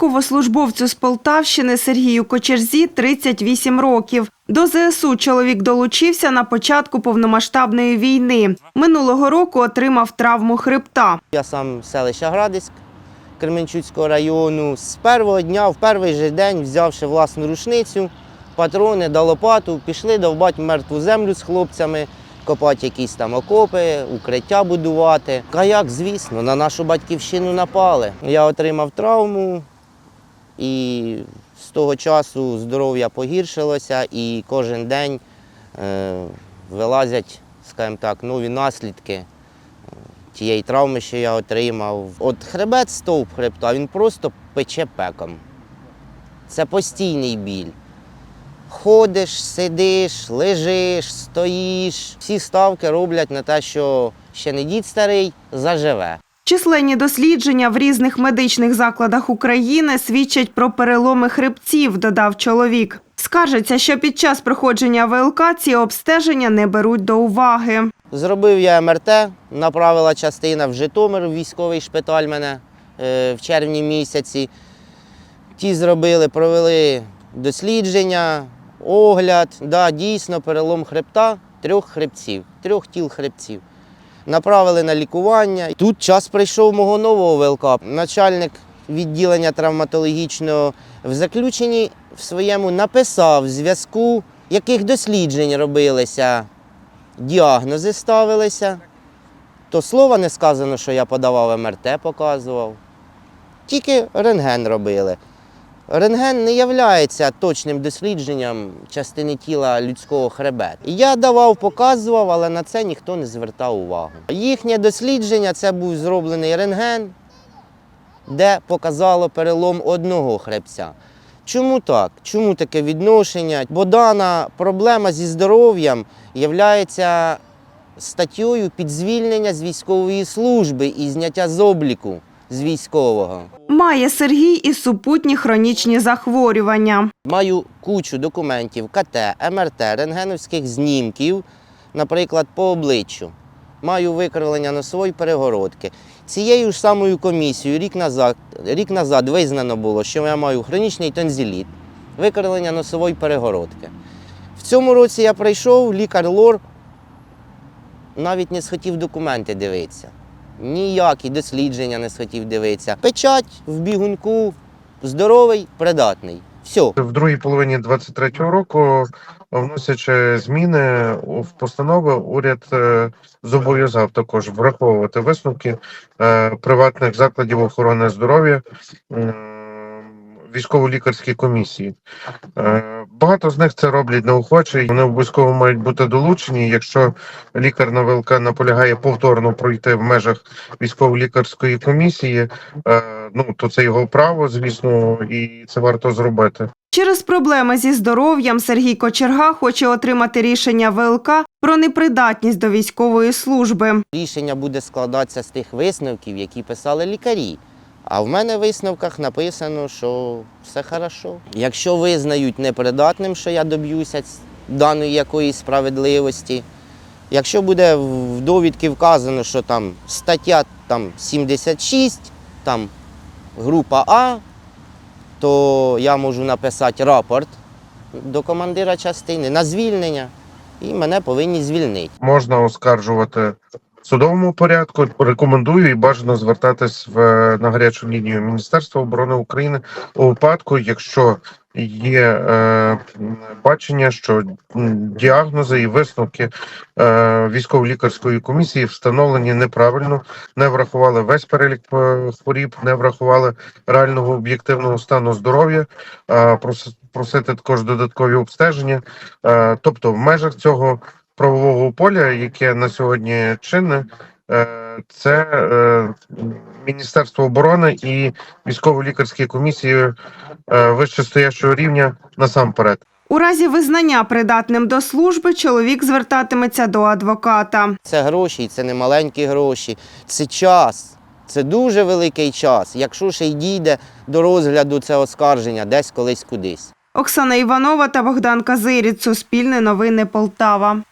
Військовослужбовцю з Полтавщини Сергію Кочерзі 38 років. До ЗСУ чоловік долучився на початку повномасштабної війни. Минулого року отримав травму хребта. Я сам селища Градиськ Кременчуцького району. З першого дня, в перший же день, взявши власну рушницю, патрони да лопату, пішли довбати мертву землю з хлопцями, копати якісь там окопи, укриття будувати. А як, звісно, на нашу батьківщину напали. Я отримав травму і з того часу здоров'я погіршилося і кожен день е, вилазять, скажімо так, нові наслідки тієї травми, що я отримав. От хребет, стовп хребта, він просто пече пеком. Це постійний біль. Ходиш, сидиш, лежиш, стоїш. Всі ставки роблять на те, що ще не дід старий заживе. Численні дослідження в різних медичних закладах України свідчать про переломи хребців, додав чоловік. Скаржиться, що під час проходження ВЛК ці обстеження не беруть до уваги. Зробив я МРТ, направила частина в Житомир, в військовий шпиталь мене е, в червні місяці. Ті зробили, провели дослідження, огляд. Да, дійсно, перелом хребта трьох хребців, трьох тіл хребців. Направили на лікування. Тут час прийшов мого нового ВЛК. Начальник відділення травматологічного в заключенні в своєму написав зв'язку, яких досліджень робилися діагнози ставилися, то слова не сказано, що я подавав МРТ, показував. Тільки рентген робили. Рентген не є точним дослідженням частини тіла людського хребету. Я давав, показував, але на це ніхто не звертав увагу. Їхнє дослідження це був зроблений рентген, де показало перелом одного хребця. Чому так? Чому таке відношення? Бо дана проблема зі здоров'ям є статтєю під звільнення з військової служби і зняття з обліку з військового. Має Сергій і супутні хронічні захворювання. Маю кучу документів, КТ, МРТ, рентгеновських знімків, наприклад, по обличчю. Маю викривлення носової перегородки. Цією ж самою комісією рік назад, рік назад визнано було, що я маю хронічний тонзиліт, викривлення носової перегородки. В цьому році я прийшов, лікар лор навіть не схотів документи дивитися. Ніякі дослідження не схотів дивитися. Печать в бігунку, здоровий, придатний. Все. В другій половині 23-го року, вносячи зміни в постанови, уряд е, зобов'язав також враховувати висновки е, приватних закладів охорони здоров'я військово-лікарські комісії. Е, Багато з них це роблять неохоче. Вони обов'язково мають бути долучені. Якщо лікар на ВЛК наполягає повторно пройти в межах військово-лікарської комісії, е, ну то це його право, звісно, і це варто зробити. Через проблеми зі здоров'ям Сергій Кочерга хоче отримати рішення ВЛК про непридатність до військової служби. Рішення буде складатися з тих висновків, які писали лікарі. А в мене в висновках написано, що все хорошо. Якщо визнають непридатним, що я доб'юся даної якоїсь справедливості, якщо буде в довідці вказано, що там стаття там, 76, там група А, то я можу написати рапорт до командира частини на звільнення, і мене повинні звільнити. Можна оскаржувати судовому порядку. Рекомендую і бажано звертатись в на гарячу лінію Міністерства оборони України у випадку, якщо є е, бачення, що діагнози і висновки е, військово-лікарської комісії встановлені неправильно, не врахували весь перелік е, хворіб, не врахували реального об'єктивного стану здоров'я. Е, просити також додаткові обстеження, Е, тобто в межах цього правового поля, яке на сьогодні чинне, е, це е, Міністерство оборони і військово-лікарські комісії е, вищестоящого рівня насамперед. У разі визнання придатним до служби чоловік звертатиметься до адвоката. Це гроші, це не маленькі гроші. Це час. Це дуже великий час. Якщо ще й дійде до розгляду це оскарження десь колись кудись. Оксана Іванова та Богдан Казиріць. Суспільне новини Полтава.